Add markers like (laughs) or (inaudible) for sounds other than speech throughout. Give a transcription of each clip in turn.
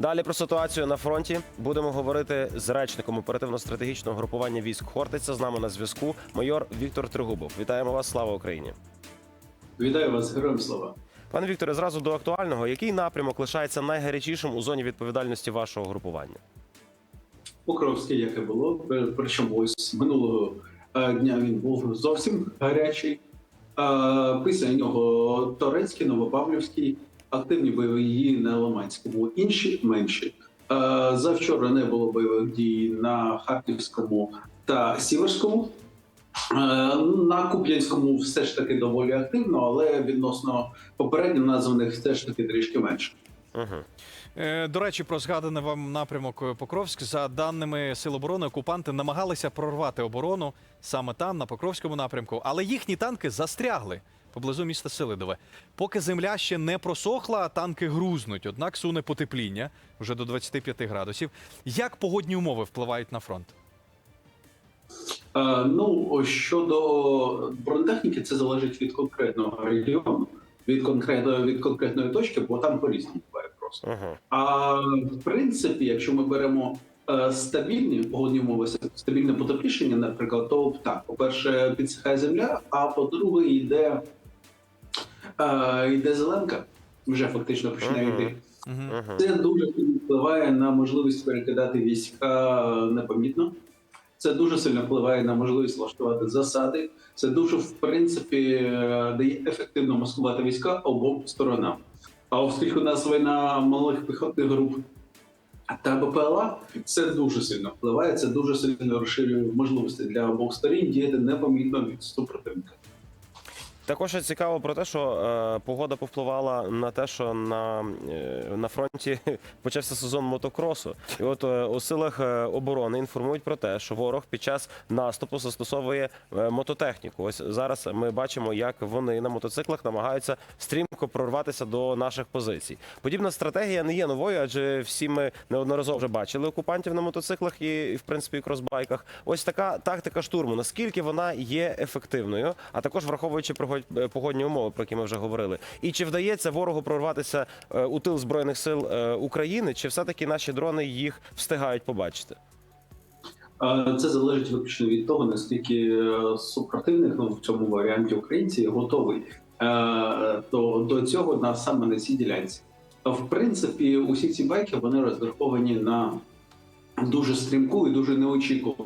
Далі про ситуацію на фронті будемо говорити з речником оперативно-стратегічного групування військ Хортиця. З нами на зв'язку майор Віктор Тригубов. Вітаємо вас! Слава Україні! Вітаю вас, героям слава. Пане Вікторе, зразу до актуального. Який напрямок лишається найгарячішим у зоні відповідальності вашого групування? Покровське, як і було. При- Причому ось минулого е, дня він був зовсім гарячий. Е, Після нього Торецький, Новопавлівський, активні бойові дії на Лиманському, інші менші. Е, Завчора не було бойових дій на Харківському та Сіверському. Е, На Куп'янському все ж таки доволі активно, але відносно попередньо названих все ж таки трішки менше. Угу. До речі, про згаданий вам напрямок Покровськ. За даними Сил оборони, окупанти намагалися прорвати оборону саме там, на Покровському напрямку, але їхні танки застрягли поблизу міста Селидове. Поки земля ще не просохла, танки грузнуть. Однак суне потепління вже до 25 градусів. Як погодні умови впливають на фронт? Е, Ну щодо бронетехніки, це залежить від конкретного регіону, від конкретної від конкретної точки, бо там по-різному буває просто. Угу. А в принципі, якщо ми беремо е, стабільні погодні умови, стабільне потеплішення, наприклад, то так, по-перше, підсихає земля, а по-друге, йде, е, йде зеленка, вже фактично починає йти. Це дуже сильно впливає на можливість перекидати війська непомітно. Це дуже сильно впливає на можливість влаштувати засади. Це дуже, в принципі, дає ефективно маскувати війська обом сторонам. А оскільки у нас війна малих піхотних груп та БПЛА, це дуже сильно впливає. Це дуже сильно розширює можливості для обох сторін діяти непомітно від супротивника. Також цікаво про те, що е, погода повпливала на те, що на, е, на фронті (laughs) почався сезон мотокросу. І от е, у силах е, оборони інформують про те, що ворог під час наступу застосовує е, мототехніку. Ось зараз ми бачимо, як вони на мотоциклах намагаються стрімко прорватися до наших позицій. Подібна стратегія не є новою, адже всі ми неодноразово вже бачили окупантів на мотоциклах і, в принципі і кросбайках. Ось така тактика штурму. Наскільки вона є ефективною, а також враховуючи пригод- е, погодні умови, про які ми вже говорили. І чи вдається ворогу прорватися е, у тил збройних сил е, України, чи все таки наші дрони їх встигають побачити? Це залежить виключно від того, наскільки супротивник ну, в цьому варіанті українці готовий до, до цього на саме на цій ділянці. В принципі, усі ці байки вони розраховані на дуже стрімку і дуже неочікувану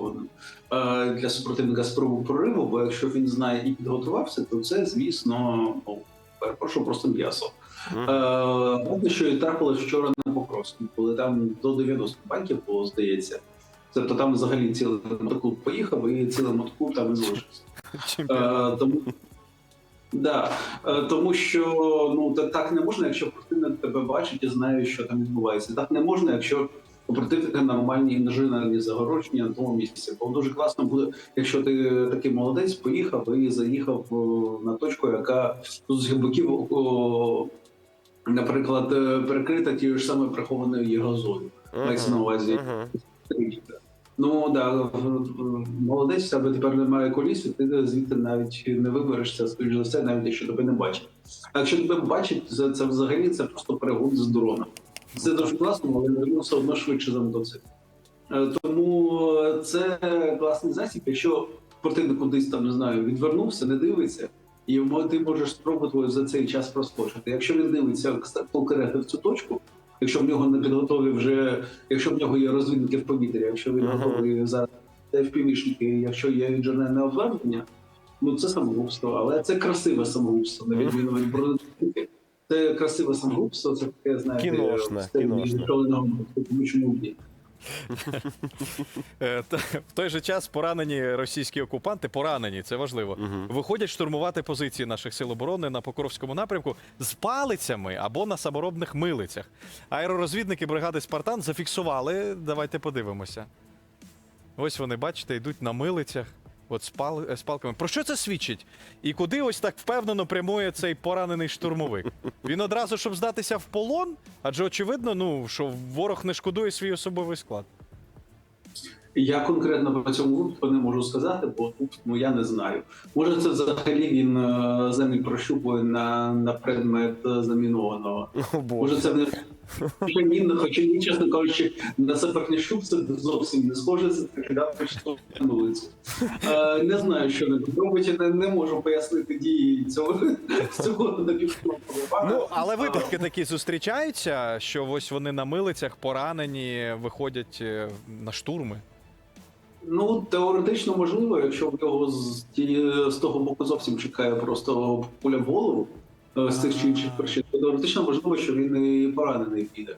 е, для супротивника спробу прориву. Бо якщо він знає і підготувався, то це, звісно, ну перепрошую, просто м'ясо. Е, що і трапилось вчора на Покровську, коли там до 90 байків було, здається. Тобто там взагалі цілий мотоклуб поїхав і цілий мотоклуб там і залишився. Е, тому, да, е, тому що ну так не можна, якщо противник тебе бачить і знає, що там відбувається. Так не можна, якщо у противника нормальні інженерні загородження на тому місці. Бо дуже класно буде, якщо ти такий молодець, поїхав і заїхав на точку, яка з боків, наприклад, е, перекрита тією ж самою прихованою єгозою. мається на увазі. Ну да, в- молодець, тебе тепер немає коліс, і ти звідти навіть не виберешся, скоріш за все, навіть якщо тебе не бачить. А якщо тебе бачить, це, це взагалі це просто перегон з дрона. Це дуже класно, але він все одно швидше за мотоцикл. Е, Тому це класний засіб. Якщо противник кудись там не знаю, відвернувся, не дивиться, і ти можеш спробувати за цей час проскочити. Якщо він дивиться конкретно в цю точку, якщо в нього не підготові вже, якщо в нього є розвідники в повітрі, якщо він Ага. готовий за FPV-шники, якщо є інженерне обладнання, ну це самогубство, але це красиве самогубство, на відміну від бронетехніки. Це красиве самогубство, це таке, знаєте, Кіношне, в кіношне. тому вб'є. Е, В той же час поранені російські окупанти, поранені, це важливо, виходять штурмувати позиції наших сил оборони на Покровському напрямку з палицями або на саморобних милицях. Аеророзвідники бригади Спартан зафіксували. Давайте подивимося. Ось вони, бачите, йдуть на милицях. От з, пал... е, з палками. Про що це свідчить? І куди ось так впевнено прямує цей поранений штурмовик? Він одразу, щоб здатися в полон? Адже очевидно, ну що ворог не шкодує свій особовий склад. Я конкретно по цьому випадку не можу сказати, бо тут ну я не знаю. Може, це взагалі він е, землю прощупує на, на предмет е, замінованого. О, Боже. Може, це не Хоча він, хоча він, чесно кажучи, на саперний це зовсім не схоже, це що на вулицю. Е, не знаю, що не робить, не, не можу пояснити дії цього, (laughs) цього напівкропа. Ну, але випадки такі зустрічаються, що ось вони на милицях поранені, виходять е, на штурми. Ну, теоретично можливо, якщо в нього з, з того боку зовсім чекає просто пуля в голову з тих чи інших причин, то теоретично можливо, що він і поранений піде.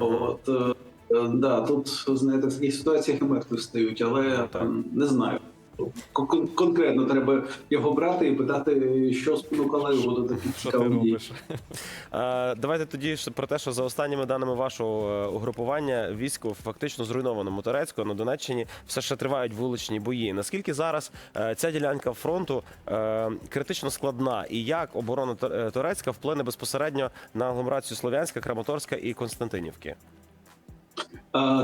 От, е, е, да, тут, знаєте, в таких ситуаціях і мертві встають, але Ну, не знаю. Кон- Конкретно треба його брати і питати, що спонукало його до таких Що ти робиш? Давайте тоді про те, що за останніми даними вашого е, угрупування військо фактично зруйновано Моторецько на Донеччині все ще тривають вуличні бої. Наскільки зараз е, ця ділянка фронту е, критично складна, і як оборона Тор- Торецька вплине безпосередньо на агломерацію Слов'янська, Краматорська і Константинівки?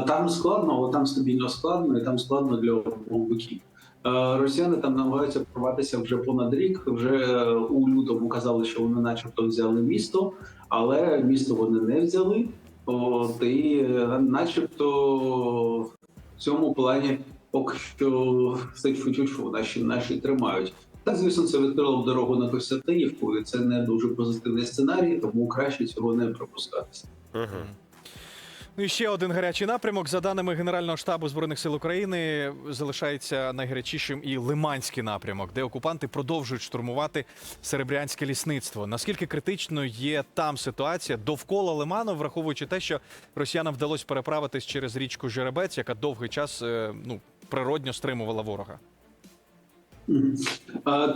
Там складно, але там стабільно складно, і там складно для обох боків. Е, Росіяни там намагаються прорватися вже понад рік. Вже у лютому казали, що вони, начебто, взяли місто, але місто вони не взяли. От, і е, начебто в цьому плані поки що все чуть-чуть наші наші тримають. Так, звісно, це відкрило дорогу на Костянтинівку, і це не дуже позитивний сценарій, тому краще цього не пропускатися. Угу. Ну і ще один гарячий напрямок. За даними Генерального штабу збройних сил України, залишається найгарячішим і Лиманський напрямок, де окупанти продовжують штурмувати серебрянське лісництво. Наскільки критичною є там ситуація довкола Лиману, враховуючи те, що росіянам вдалося переправитись через річку Жеребець, яка довгий час е, ну природньо стримувала ворога.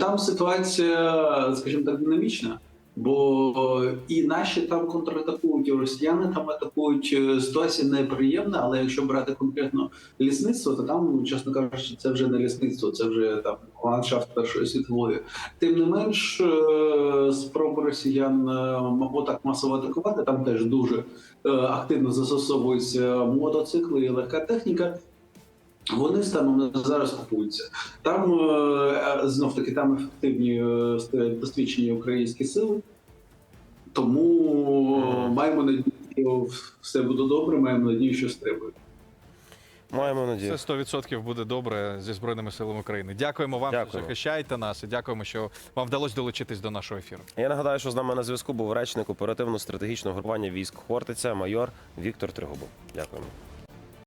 Там ситуація, скажімо так, динамічна, бо і наші там контратакують, і росіяни там атакують. Е, Ситуація неприємна, але якщо брати конкретно лісництво, то там, чесно кажучи, це вже не лісництво, це вже там ландшафт Першої світової. Тим не менш, е, спроби росіян е, отак масово атакувати, там теж дуже е, активно застосовуються мотоцикли і легка техніка. Вони станом на зараз купуються. Там е, знов таки там ефективні е, стоять досвідчені українські сили. Тому маємо надію, що все буде добре, маємо надію, що стрибує. Маємо надію. Це 100% буде добре зі збройними силами України. Дякуємо вам, що захищаєте нас, і дякуємо, що вам вдалося долучитись до нашого ефіру. Я нагадаю, що з нами на зв'язку був речник оперативно-стратегічного групування військ Хортиця, майор Віктор Тригубов. Дякуємо.